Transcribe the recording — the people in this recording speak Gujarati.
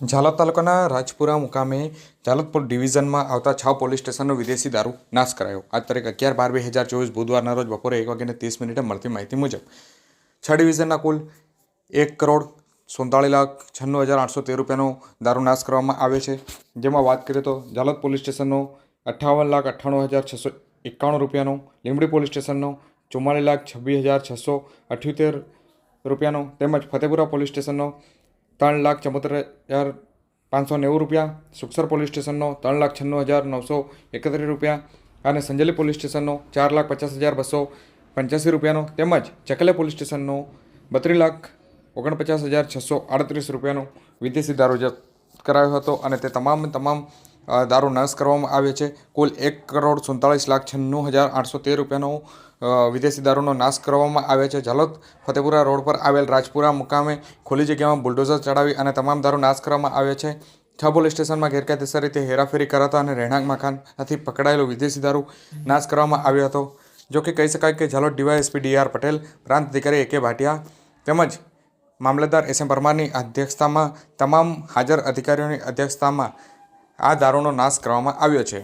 ઝાલોદ તાલુકાના રાજપુરા મુકામે ઝાલોદપુર ડિવિઝનમાં આવતા છ પોલીસ સ્ટેશનનો વિદેશી દારૂ નાશ કરાયો. આજ તારીખ અગિયાર બાર બે હજાર ચોવીસ બુધવારના રોજ બપોરે એક વાગ્યાને ત્રીસ મિનિટે મળતી માહિતી મુજબ છ ડિવિઝનના કુલ એક કરોડ સુડતાળીસ લાખ છન્નું હજાર આઠસો તેર રૂપિયાનો દારૂ નાશ કરવામાં આવે છે. જેમાં વાત કરીએ તો ઝાલોદ પોલીસ સ્ટેશનનો અઠ્ઠાવન લાખ અઠ્ઠાણું હજાર છસો એકાણું રૂપિયાનો, લીંબડી પોલીસ સ્ટેશનનો ચુમ્માલીસ લાખ છવ્વીસ હજાર છસો અઠ્યોતેર રૂપિયાનો તેમજ ફતેપુરા પોલીસ સ્ટેશનનો ત્રણ લાખ ચુમ્મોતેર હજાર પાંચસો નેવું રૂપિયા, સુખસર પોલીસ સ્ટેશનનો ત્રણ લાખ છન્નું હજાર નવસો એકત્રીસ રૂપિયા અને સંજેલી પોલીસ સ્ટેશનનો ચાર લાખ પચાસ હજાર બસો પંચ્યાસી રૂપિયાનો તેમજ ચકલે પોલીસ સ્ટેશનનો બત્રીસ લાખ ઓગણપચાસ હજાર છસો આડત્રીસ રૂપિયાનો વિદેશી દારૂ જપ્ત કરાયો હતો અને તે તમામ તમામ દારૂ નાશ કરવામાં આવે છે. કુલ એક કરોડ સુડતાલીસ લાખ છન્નું હજાર આઠસો તેર રૂપિયાનો વિદેશી દારૂનો નાશ કરવામાં આવે છે. જલોદ ફતેપુરા રોડ પર આવેલ રાજપુરા મુકામે ખુલ્લી જગ્યામાં બુલડોઝર ચડાવી અને તમામ દારૂ નાશ કરવામાં આવે છે. છ પોલીસ સ્ટેશનમાં ગેરકાયદેસર રીતે હેરાફેરી કરાતા અને રહેણાંક મકાનથી પકડાયેલો વિદેશી દારૂ નાશ કરવામાં આવ્યો હતો. જો કે કહી શકાય કે Jalod DYSP D R Patel, પ્રાંત અધિકારી એ કે ભાટિયા તેમજ મામલતદાર એસ એમ પરમારની અધ્યક્ષતામાં તમામ હાજર અધિકારીઓની અધ્યક્ષતામાં આ દારૂનો નાશ કરવામાં આવ્યો છે.